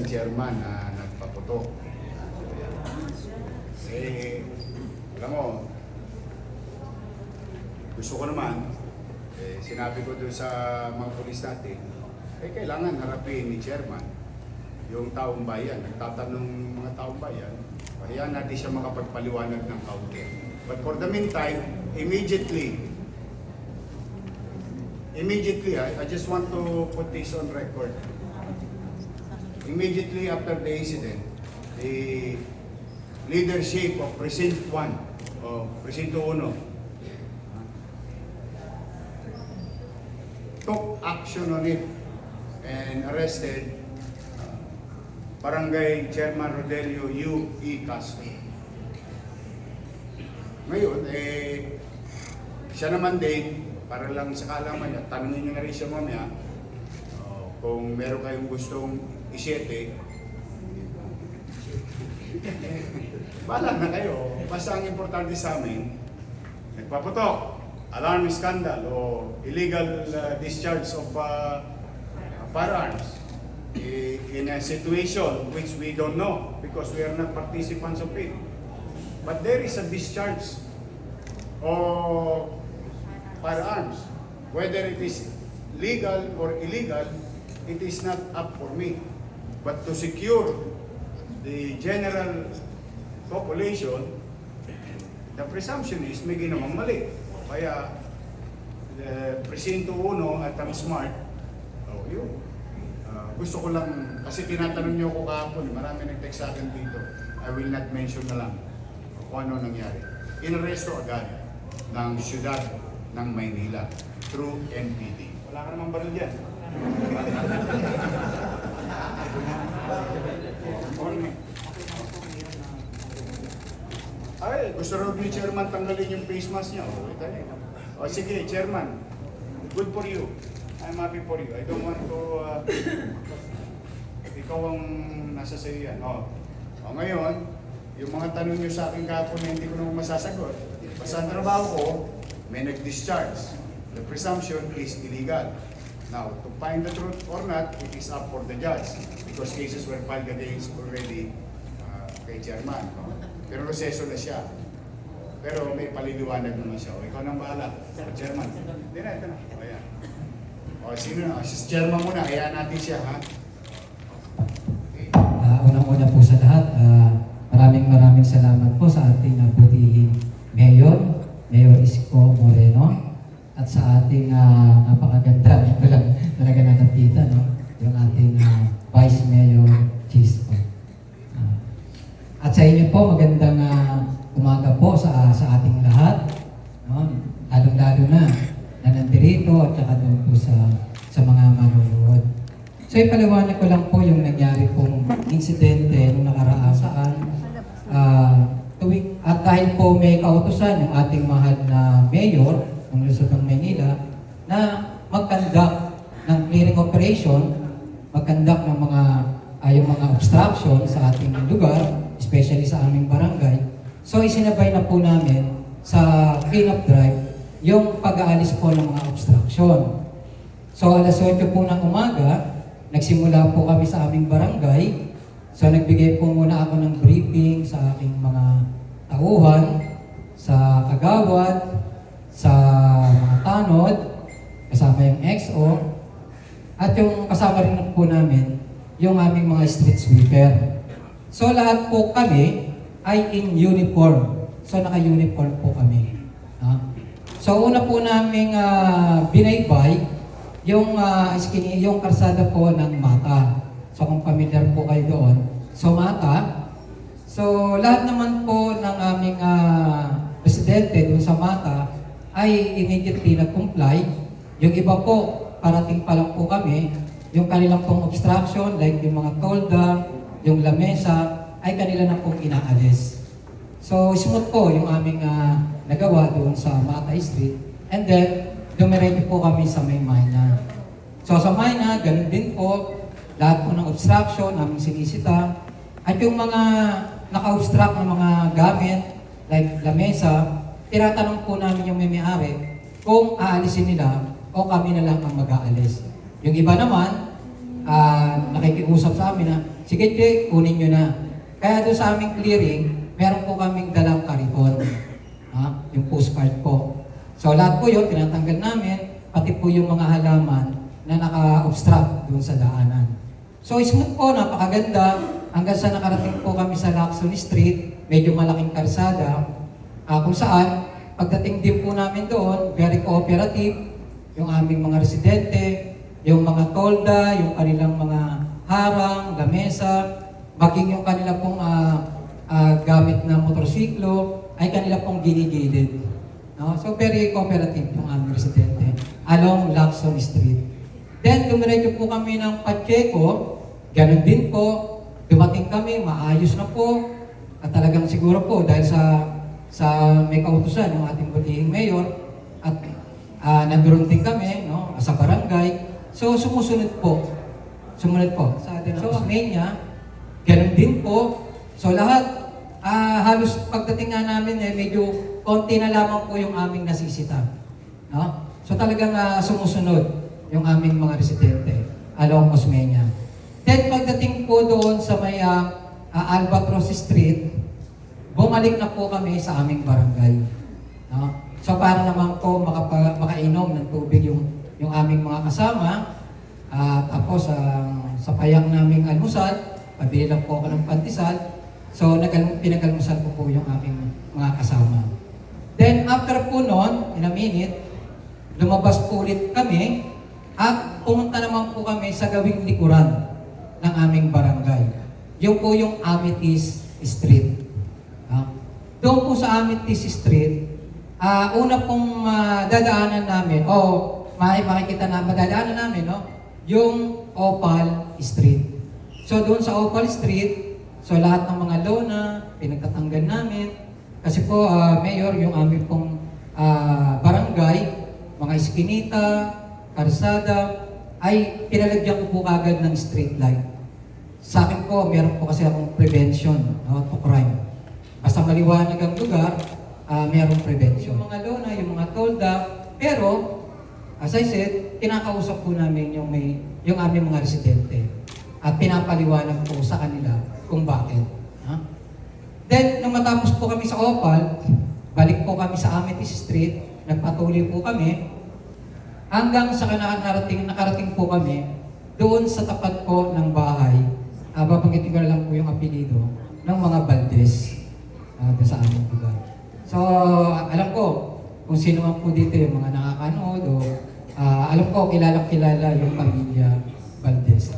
isang chairman na nagpaputok. Eh, alam mo, gusto ko naman, eh, sinabi ko doon sa mga polis natin, eh kailangan harapin ni chairman yung taong bayan. Nagtatanong mga taong bayan, kaya natin siya makapagpaliwanag ng counter. But for the meantime, immediately, immediately, I, I just want to put this on record. Immediately after the incident, the leadership of Precinct 1, o Precinto 1, took action on it and arrested uh, Barangay Chairman Rodelio U. E. Castro. Ngayon, eh, siya naman din, para lang sa kaalaman niya, tanongin niyo na rin siya mamaya, kung meron kayong gustong isyete, Bala na kayo. Basta ang importante sa amin, nagpaputok, alarm scandal o illegal uh, discharge of uh, firearms i- in a situation which we don't know because we are not participants of it. But there is a discharge of firearms. Whether it is legal or illegal, it is not up for me. But to secure the general population, the presumption is may ginawang mali. Kaya, the presinto 1 at ang smart, oh, yun. Ah, gusto ko lang, kasi tinatanong niyo ako kahapon, eh, marami nag-text sa akin dito. I will not mention na lang kung ano nangyari. Inaresto agad ng syudad ng Maynila through NPD. Wala ka namang baril dyan. Ay, gusto raw ni Chairman tanggalin yung face mask niya. O, ito na. O sige, Chairman. Good for you. I'm happy for you. I don't want to... Uh, ikaw ang nasa sa'yo yan. O. o ngayon, yung mga tanong niyo sa akin kahapon na hindi ko naman masasagot. Basta ang trabaho ko, may nag-discharge. The presumption is illegal. Now, to find the truth or not, it is up for the judge because cases were filed against already uh, kay chairman. No? Pero proseso na siya. Pero may paliliwanag naman siya. O, ikaw nang bahala. O, chairman. Hindi na, ito na. O, yan. O, sino na? Si chairman muna. Hayaan natin siya, ha? Okay. Uh, Unang-una po sa lahat, ah, maraming maraming salamat po sa ating uh, Mayor, Mayor Isko Moreno, at sa ating uh, napakaganda, lang talaga nakatita, no? yung ating ah, Vice Mayor Chisco. Ah, at sa inyo po, magandang ah, umaga po sa, sa ating lahat, no? lalong-lalo na na nandirito at saka doon po sa, sa mga manonood. So ipaliwanag ko lang po yung nangyari pong insidente nung nakaraang saan. Ah, tuwing, at dahil po may kautosan yung ating mahal na mayor ng Luzon ng Maynila na mag-conduct ng clearing operation, mag-conduct ng mga ay yung mga obstruction sa ating lugar, especially sa aming barangay. So isinabay na po namin sa cleanup drive yung pag-aalis po ng mga obstruction. So alas 8 po ng umaga, nagsimula po kami sa aming barangay. So nagbigay po muna ako ng briefing sa aking mga tauhan, sa kagawad, sa mga tanod, kasama yung XO, at yung kasama rin po namin, yung aming mga street sweeper. So lahat po kami ay in uniform. So naka-uniform po kami. Ah. So una po naming uh, binaybay yung uh, skinny, yung karsada po ng Mata. So kung familiar po kayo doon. So Mata, so lahat naman po ng aming uh, presidente doon sa Mata ay immediately nag-comply. Yung iba po, parating pa lang po kami, yung kanilang pong obstruction, like yung mga tolda, yung lamesa, ay kanila na pong inaalis. So, smooth po yung aming ah, nagawa doon sa Mata Street. And then, dumiretso po kami sa may Mayna. So, sa Mayna, ganun din po. Lahat po ng obstruction, aming sinisita. At yung mga naka-obstruct na mga gamit, like lamesa, tinatanong po namin yung may-ari kung aalisin nila o kami na lang ang mag-aalis. Yung iba naman, ah, nakikiusap sa amin na, sige Jake, kunin nyo na. Kaya doon sa aming clearing, meron po kaming dalang kariton. Ha? Yung postcard po. So lahat po yun, tinatanggal namin, pati po yung mga halaman na naka-obstruct doon sa daanan. So smooth po, napakaganda. Hanggang sa nakarating po kami sa Lacson Street, medyo malaking karsada, ah, kung saan, pagdating din po namin doon, very cooperative, yung aming mga residente, yung mga tolda, yung kanilang mga harang, lamesa, maging yung kanila pong ah, ah, gamit na motorsiklo, ay kanila pong ginigilid. No? So very cooperative yung aming residente along Lacson Street. Then, dumiretso po kami ng Pacheco, ganun din po, dumating kami, maayos na po, at talagang siguro po dahil sa sa may kautusan ng ating butihing mayor at ah, nandoon din kami no, sa barangay. So sumusunod po. Sumunod po. Sa atin so, niya, ganun din po. So lahat, ah, halos pagdating nga namin eh, medyo konti na lamang po yung aming nasisita. No? So talagang ah, sumusunod yung aming mga residente along Osmeña. Then pagdating po doon sa may ah, ah, Albatross Street, bumalik na po kami sa aming barangay. No? So para naman po makapa, makainom ng tubig yung, yung aming mga kasama. At tapos sa sa payang naming almusal, pabili lang po ako ng pantisal. So nagal, pinagalmusal ko po yung aming mga kasama. Then after po noon, in a minute, lumabas po ulit kami at pumunta naman po kami sa gawing likuran ng aming barangay. Yung po yung Amethyst Street. Doon po sa Amethyst Street, ah una pong ah, dadaanan namin, o may makikita na madadaanan namin, no? yung Opal Street. So doon sa Opal Street, so lahat ng mga lona, pinagtatanggal namin. Kasi po, ah, Mayor, yung aming pong ah, barangay, mga eskinita, karsada, ay pinalagyan ko po kagad ng street light. Sa akin po, meron po kasi akong prevention no, to crime. Maliwanag ang lugar, ah merong prevention. Yung mga lona, yung mga tolda, pero, as I said, kinakausap po namin yung, may, yung aming mga residente. At pinapaliwanag po sa kanila kung bakit. Ha? Then, nung matapos po kami sa Opal, balik po kami sa Amethyst Street, nagpatuloy po kami, hanggang sa kana- narating, nakarating po kami doon sa tapat po ng bahay, uh, babanggitin ko lang po yung apelido ng mga Baldes uh, sa aming lugar. So, alam ko kung sino man po dito yung mga nakakanood o ah, alam ko kilalang kilala yung pamilya Baldes.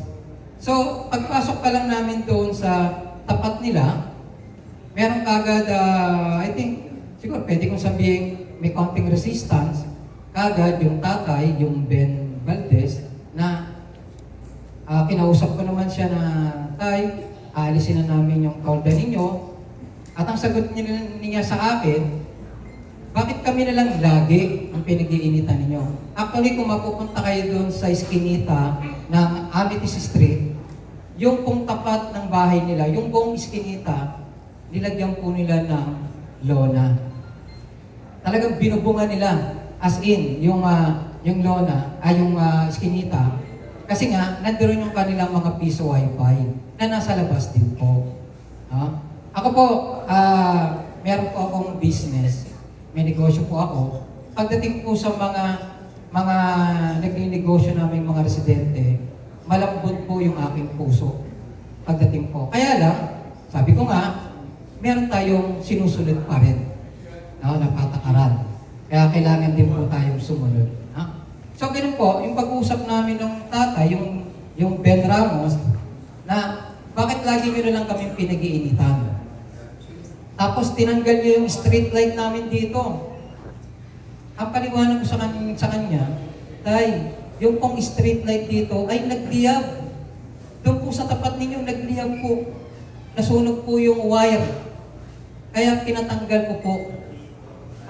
So, pagpasok pa lang namin doon sa tapat nila, meron kagad, ah, I think, siguro pwede kong sabihin may konting resistance, kagad yung tatay, yung Ben Valdez, na ah, kinausap ko naman siya na, Tay, aalisin na namin yung kaulda ninyo. At ang sagot niya, sa akin, bakit kami na lang lagi ang pinag-iinitan ninyo? Actually, kung mapupunta kayo doon sa iskinita ng Amethyst Street, yung pong tapat ng bahay nila, yung buong iskinita, nilagyan po nila ng lona. Talagang binubungan nila. As in, yung, ah, yung lona, ay yung ah, iskinita, kasi nga, nandoon yung kanilang mga piso wifi na nasa labas din po. Ha? Ako po, ah, meron po akong business. May negosyo po ako. Pagdating po sa mga mga nagninegosyo namin mga residente, malambot po yung aking puso. Pagdating po. Kaya lang, sabi ko nga, meron tayong sinusunod pa rin. No, na patakaran. Kaya kailangan din po tayong sumunod. Ha? So, ganun po, yung pag-usap namin ng tatay, yung, yung Ben Ramos, na bakit lagi nyo lang kami pinag-iinitan? Tapos tinanggal niyo yung street light namin dito. Ang paliwanag ko sa, kan- sa kanya, Tay, yung pong street light dito ay nagliyab. Doon po sa tapat ninyo, nagliyab po. Nasunog po yung wire. Kaya pinatanggal ko po.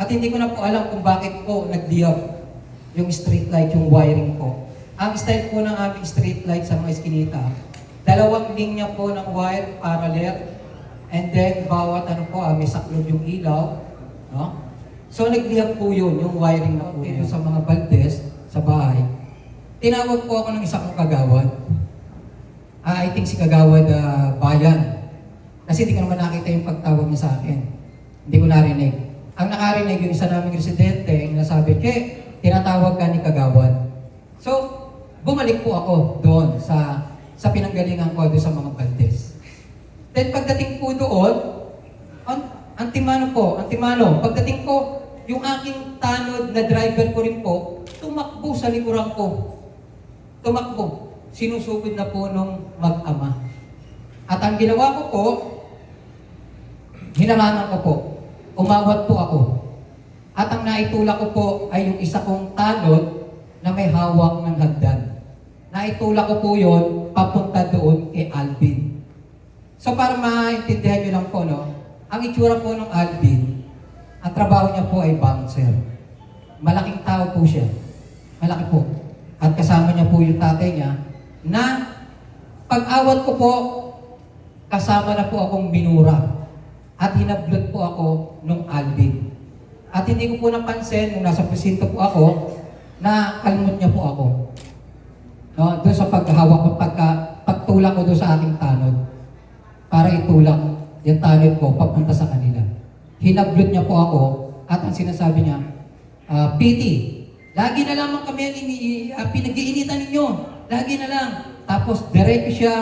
At hindi ko na po alam kung bakit po nagliyab yung street light, yung wiring po. Ang style po ng aming street light sa mga eskinita, dalawang linya po ng wire parallel and then bawat ano po, ah, may saklod yung ilaw. No? So nagliyab po yun, yung wiring na po dito sa mga baldes, sa bahay. Tinawag po ako ng isa kong kagawad. Ah, I think si Kagawad ah, Bayan. Kasi hindi ko naman nakita yung pagtawag niya sa akin. Hindi ko narinig. Ang nakarinig yung isa naming residente, yung nasabi, Ke, tinatawag ka ni Kagawad. So, bumalik po ako doon sa sa pinanggalingan ko doon sa mga Valdez. Then pagdating po doon, ang antimano po, antimano, pagdating ko, yung aking tanod na driver ko rin po, tumakbo sa likuran ko. Tumakbo. Sinusugod na po nung mag-ama. At ang ginawa ko po, hinamanan ko po. Umawat po ako. At ang naitulak ko po ay yung isa kong tanod na may hawak ng hagdan. Naitulak ko po yon papunta doon kay Alvin. So para maintindihan nyo lang po, no? Ang itsura po ng Alvin, ang trabaho niya po ay bouncer. Malaking tao po siya. Malaki po. At kasama niya po yung tatay niya na pag-awat ko po, kasama na po akong binura. At hinablot po ako nung Alvin. At hindi ko po napansin, nung nasa presinto po ako, na kalmot niya po ako. No, doon sa paghahawak, pagka, pagtulak ko doon sa aking tanod para itulak yung tanod ko papunta sa kanila. Hinablot niya po ako at ang sinasabi niya, ah, Piti, lagi na lamang kami ang ini, uh, pinag-iinitan ninyo. Lagi na lang. Tapos diretso siya,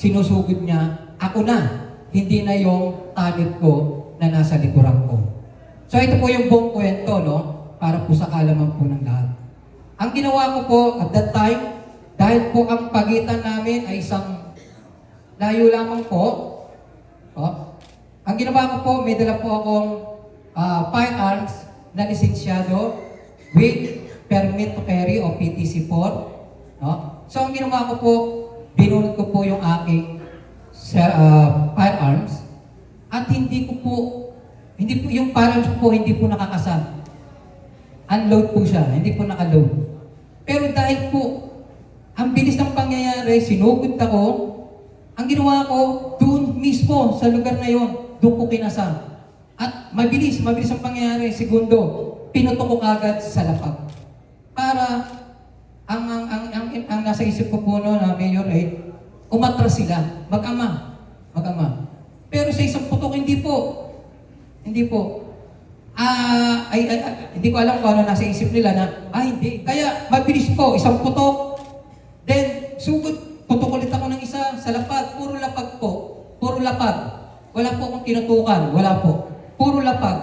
sinusugod niya, ako na, hindi na yung tanod ko na nasa likuran ko. So ito po yung buong kwento, no? Para po sa kalaman po ng lahat. Ang ginawa ko po at that time, dahil po ang pagitan namin ay isang layo lamang po, oh, ang ginawa ko po, may dala po akong ah, firearms na lisensyado with permit to carry o PTC-4. No? So ang ginawa ko po, binunod ko po yung aking sa- ah, firearms at hindi ko po, hindi po, yung firearms po hindi po nakakasama. Unload po siya, hindi po nakaload. Pero dahil po, ang bilis ng pangyayari, sinugod ako, ang ginawa ko, doon mismo, sa lugar na yon, doon ko kinasa. At mabilis, mabilis ang pangyayari, segundo, pinutok ko agad sa lapag. Para, ang, ang, ang, ang, ang nasa isip ko po no, na Mayor Ed, umatras sila, mag-ama, mag-ama. Pero sa isang putok, hindi po. Hindi po. Ah, ay, ay, ay, hindi ko alam kung ano nasa isip nila na, ah, hindi. Kaya, mabilis po, isang putok. Then, sugod, putok ulit ako ng isa sa lapag. Puro lapag po. Puro lapag. Wala po akong tinutukan. Wala po. Puro lapag.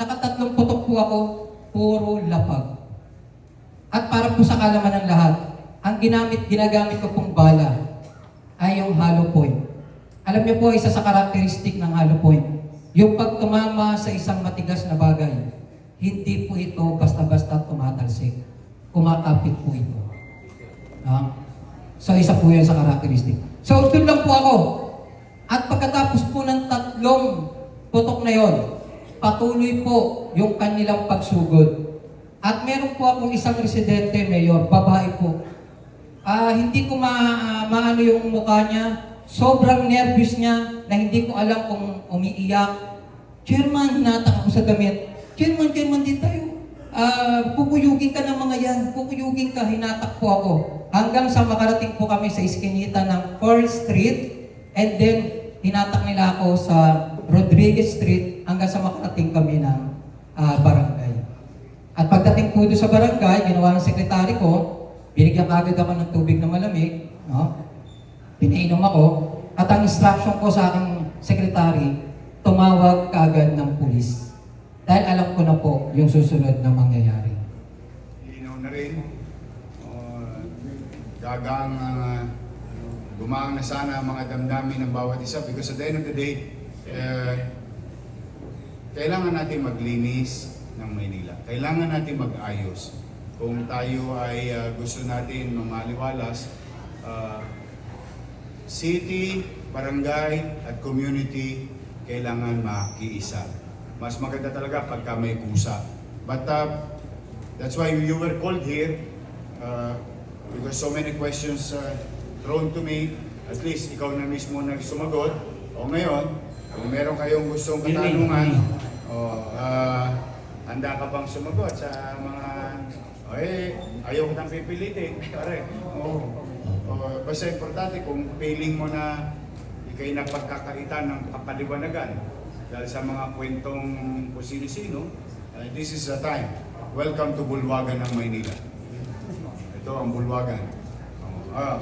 Nakatatlong putok po ako. Puro lapag. At para po sa kalaman ng lahat, ang ginamit, ginagamit ko pong bala ay yung hollow point. Alam niyo po, isa sa karakteristik ng hollow point, yung pag tumama sa isang matigas na bagay, hindi po ito basta-basta tumatalsik. Kumakapit po ito. No? So, isa po yan sa karakteristik. So, doon lang po ako. At pagkatapos po ng tatlong putok na yon, patuloy po yung kanilang pagsugod. At meron po akong isang residente, Mayor, babae po. Ah, hindi ko ma maano yung mukha niya. Sobrang nervous niya na hindi ko alam kung umiiyak. Chairman, hinatak ako sa damit. Chairman, chairman din tayo. Ah, pupuyugin ka ng mga yan. Pupuyugin ka, hinatak po ako. Hanggang sa makarating po kami sa iskinita ng 4th Street. And then, hinatak nila ako sa Rodriguez Street hanggang sa makarating kami ng ah, barangay. At pagdating po doon sa barangay, ginawa ng sekretary ko, binigyan agad ako ng tubig na malamig, no? Pinainom ako, at ang instruction ko sa aking sekretary, tumawag kaagad ng pulis. Dahil alam ko na po yung susunod na mangyayari. Linaw na rin. Uh, gagang uh, gumaang na sana ang mga damdamin ng bawat isa because at the end of the day, uh, kailangan natin maglinis ng Maynila. Kailangan natin mag-ayos. Kung tayo ay uh, gusto natin mamaliwalas, uh, city, barangay, at community kailangan makiisa. Mas maganda talaga pagka may kusa. But uh, that's why you were called here uh, because so many questions uh, thrown to me. At least ikaw na mismo na sumagot. O ngayon, kung meron kayong gustong katanungan, o uh, handa ka bang sumagot sa mga... Eh, ayaw ko nang pipilitin. Pare. O, o O, basta importante kung feeling mo na ikay napagkakaitan ng kapaliwanagan dahil sa mga kwentong kung sino-sino, uh, this is the time. Welcome to Bulwagan ng Maynila. Ito ang Bulwagan. Oh, ah,